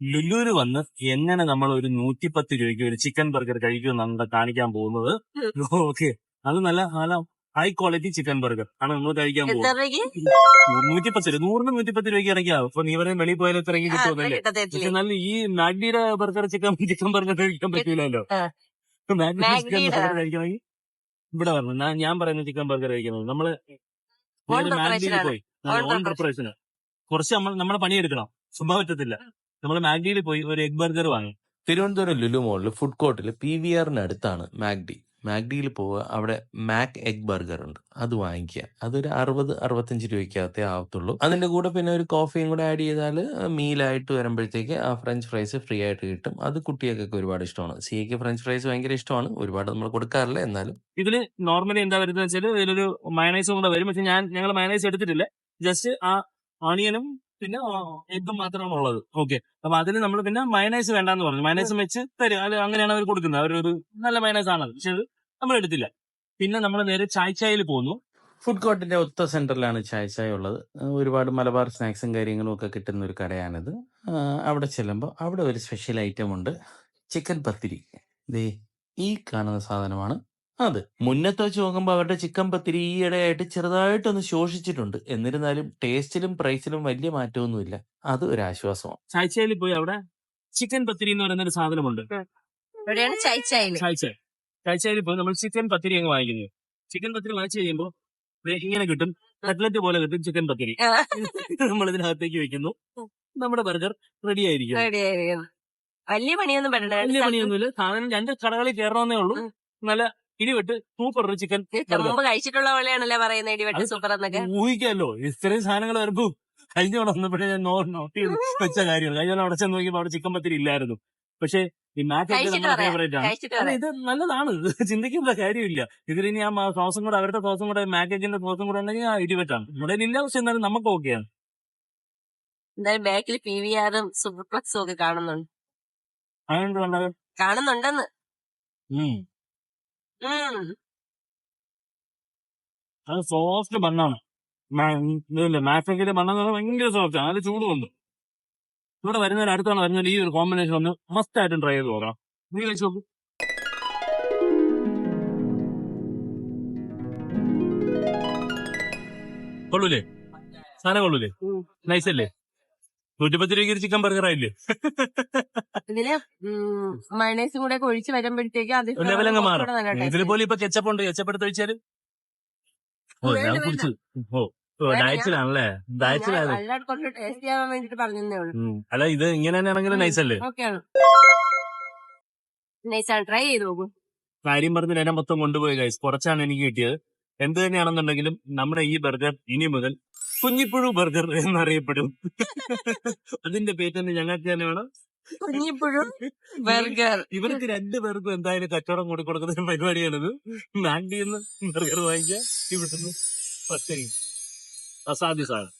ലുലുവിന് വന്ന് എങ്ങനെ നമ്മൾ ഒരു നൂറ്റിപ്പത്ത് രൂപയ്ക്ക് ഒരു ചിക്കൻ ബർഗർ കഴിക്കുമെന്നാണ് നമ്മൾ കാണിക്കാൻ പോകുന്നത്. ഓക്കെ. അത് നല്ല നല്ല ഹൈ ക്വാളിറ്റി ചിക്കൻ ബർഗർ ആണ് നമ്മൾ കഴിക്കാൻ പോകുന്നത്. നൂറ്റിപ്പത്ത് രൂപ നൂറിന് നൂറ്റിപ്പത്ത് രൂപയ്ക്ക് ഇറങ്ങിയാവും അപ്പൊ നീ വരെ വെളിയിൽ പോയാലും ഇറങ്ങി കിട്ടുമെന്നല്ലേ? പക്ഷെ നല്ല ഈ മാഗ്ഡിയുടെ ബർഗർ ചിക്കൻ ചിക്കൻ ബർഗർ കഴിക്കാൻ പറ്റൂലല്ലോ. മാഗ്ഡിയുടെ ചിക്കൻ ബർഗർ കഴിക്കണമെങ്കിൽ ഇവിടെ പറഞ്ഞു ഞാൻ ഞാൻ പറയുന്ന ചിക്കൻ ബർഗർ കഴിക്കുന്നത് നമ്മൾ മാഗ്ഡിയിൽ. പോയി? ഓൺ കുറച്ച് നമ്മൾ നമ്മളെ പണിയെടുക്കണം. സുഖം പറ്റത്തില്ല. നമ്മൾ മാഗ്ഡിയിൽ പോയി ഒരു എഗ് ബർഗർ വാങ്ങി. തിരുവനന്തപുരം ലുലു മോളിൽ ഫുഡ് കോർട്ടിൽ പി വി ആറിന് അടുത്താണ് മാഗ്ഡിയിൽ പോവുക അവിടെ മാക് എഗ് ബർഗർ ഉണ്ട്. അത് വാങ്ങിക്കുക. അതൊരു അറുപത് അറുപത്തഞ്ച് രൂപയ്ക്കകത്തേ ആവത്തുള്ളൂ. അതിന്റെ കൂടെ പിന്നെ ഒരു കോഫിയും കൂടെ ആഡ് ചെയ്താൽ മീലായിട്ട് വരുമ്പോഴത്തേക്ക് ആ ഫ്രഞ്ച് ഫ്രൈസ് ഫ്രീ ആയിട്ട് കിട്ടും. അത് കുട്ടികൾക്കൊക്കെ ഒരുപാട് ഇഷ്ടമാണ്. സിക്ക് ഫ്രഞ്ച് ഫ്രൈസ് ഭയങ്കര ഇഷ്ടമാണ്. ഒരുപാട് നമ്മൾ കൊടുക്കാറില്ല എന്നാലും. ഇതിൽ നോർമലി എന്താ വരുന്നത് വെച്ചാൽ ഇതിലൊരു മയണൈസും കൂടെ വരും. പക്ഷെ ഞാൻ ഞങ്ങൾ മയണൈസ് എടുത്തിട്ടില്ല. ജസ്റ്റ് ആ ഓണിയനും പിന്നെ എഗ്ഗും മാത്രമാണ് ഉള്ളത് ഓക്കെ അപ്പൊ അതിന് നമ്മൾ പിന്നെ മയനൈസ് വേണ്ടാന്ന് പറഞ്ഞു. മയനൈസ് വെച്ച് തരും. അത് അങ്ങനെയാണ് അവർ കൊടുക്കുന്നത്. അവരൊരു നല്ല മയനൈസ് ആണ് പക്ഷെ അത് നമ്മൾ എടുത്തില്ല. പിന്നെ നമ്മൾ നേരെ ചായ് ചായയിൽ പോന്നു. ഫുഡ് കോർട്ടിന്റെ ഒത്ത സെന്ററിലാണ് ചായ ചായ ഉള്ളത്. ഒരുപാട് മലബാർ സ്നാക്സും കാര്യങ്ങളും ഒക്കെ കിട്ടുന്ന ഒരു കടയാണിത്. അവിടെ ചെല്ലുമ്പോൾ അവിടെ ഒരു സ്പെഷ്യൽ ഐറ്റം ഉണ്ട്. ചിക്കൻ പത്തിരി. ദേ ഈ കാണുന്ന സാധനമാണ് അത്. മുന്നത്തെ വെച്ച് നോക്കുമ്പോൾ അവരുടെ ചിക്കൻ പത്തിരി ഈയിടെയായിട്ട് ചെറുതായിട്ടൊന്ന് ശോഷിച്ചിട്ടുണ്ട്. എന്നിരുന്നാലും ടേസ്റ്റിലും പ്രൈസിലും വലിയ മാറ്റമൊന്നുമില്ല. അത് ഒരു ആശ്വാസമാണ്. ചായച്ചായയിൽ പോയി അവിടെ? ചിക്കൻ പത്തിരി എന്ന് പറയുന്ന ഒരു സാധനമുണ്ട്. എവിടെയാണ് പോയി നമ്മൾ ചിക്കൻ പത്തിരി അങ്ങ് വാങ്ങിക്കുന്നത് ചിക്കൻ പത്തിരി വാങ്ങിച്ചു കഴിയുമ്പോൾ ഇങ്ങനെ കിട്ടും. കട്ട്ലറ്റ് പോലെ കിട്ടും ചിക്കൻ പത്തിരി. നമ്മൾ ഇതിനകത്തേക്ക് വെക്കുന്നു. നമ്മുടെ ബർഗർ റെഡി ആയിരിക്കും. വലിയ പണിയൊന്നും വലിയ പണിയൊന്നുമില്ല. സാധനം രണ്ട് കടകളിൽ കയറണമെന്നേ ഉള്ളൂ. നല്ല ഇടിവിട്ട് സൂപ്പർ ഒരു ചിക്കൻ മുമ്പ് കഴിച്ചിട്ടുള്ള പോലെയാണല്ലേ പറയുന്നത് ഇടിവെട്ട് സൂപ്പർ എന്നൊക്കെ? ഊഹിക്കാമല്ലോ ഇത്രയും സാധനങ്ങൾ വരുമ്പോ കഴിഞ്ഞ തവണ വന്നപ്പോഴേ ഞാൻ നോ നോട്ട് ചെയ്ത് വെച്ച കാര്യമാണ്. കഴിഞ്ഞ തവണ അവിടെ ചെന്ന് നോക്കിയപ്പോൾ അവിടെ ചിക്കൻ പത്തിരി ഇല്ലായിരുന്നു. പക്ഷേ ഈ മാക് നമ്മുടെ ഫേവറേറ്റ് ആണ്. ഇത് നല്ലതാണ്. ചിന്തിക്കുന്ന ചിന്തിക്കേണ്ട കാര്യമില്ല. ഇതിലിനി ആ സോസും കൂടെ അവരുടെ സോസും കൂടെ മാക്കേജിന്റെ സോസും കൂടെ ഉണ്ടെങ്കിൽ ആ ഇടിവെട്ടാണ്. ഇവിടെ ഇല്ല പക്ഷെ എന്നാലും നമുക്ക് ഓക്കെയാണ് എന്തായാലും ബാക്കിൽ പി വി ആറും സൂപ്പർപ്ലക്സും ഒക്കെ കാണുന്നുണ്ട്. കാണുന്നുണ്ടെന്ന്. അത് സോഫ്റ്റ് ബണ്ണാണ് ഇതില്ല മണ്ണെന്ന് ബണ്ണെന്ന് പറഞ്ഞാൽ ഭയങ്കര സോഫ്റ്റ് ആണ്. നല്ല ചൂടുണ്ട് ഇവിടെ വരുന്നവർ അടുത്താണ് വരുന്നവർ ഈ ഒരു കോമ്പിനേഷൻ ഒന്ന് മസ്റ്റ് ആയിട്ടും ട്രൈ ചെയ്ത് നോക്കണം. നീ കഴിച്ചു നോക്കൂ. കൊള്ളൂലേ? സാധനം കൊള്ളൂലേ? ഉം. നൂറ്റിപ്പത്ത് രൂപയ്ക്ക് ചിക്കൻ ബർഗർ ആയില്ലേ? ഇതിൽ മയണൈസും കൂടെ ഒക്കെ ഒഴിച്ച് വരുമ്പോഴത്തേക്ക് അത് ഒരു ലെവലങ്ങ് മാറും. ഇതിൽ പോലും ഇപ്പൊ കെച്ചപ്പ് ഉണ്ട്. കെച്ചപ്പ് എടുത്ത് ഒഴിച്ചാൽ? ഓ ഞാൻ കുടിച്ചു. ഓ ഞാൻ- ഡയറ്റിലാണല്ലേ ഞാൻ ഉള്ളൂ. അല്ല ഇത് ഇങ്ങനെ തന്നെ ആണെങ്കിലും നൈസ് അല്ലേ? ട്രൈ ചെയ്ത് നോക്കൂ. കാര്യം പറഞ്ഞ് എന്നെ മൊത്തം കൊണ്ടുപോയി ഗൈസ് കുറച്ചാണ് എനിക്ക് കിട്ടിയത്. എന്ത് തന്നെയാണെന്നുണ്ടെങ്കിലും നമ്മുടെ ഈ ബർഗർ ഇനി മുതൽ കുഞ്ഞിപ്പുഴു ബർഗർ എന്നറിയപ്പെടും. അതിന്റെ പേറ്റന്റ് ഞങ്ങൾക്ക് തന്നെ വേണം. കുഞ്ഞിപ്പുഴു ബർഗർ. ഇവർക്ക് രണ്ടു പേർക്കും എന്തായാലും കച്ചവടം കൂടി കൊടുക്കുന്ന പരിപാടിയാണിത്. മാൻഡിന്ന് ബർഗർ വാങ്ങിക്കുക ഇവിടുന്ന് പച്ചരി. അസാധ്യ സാധനം.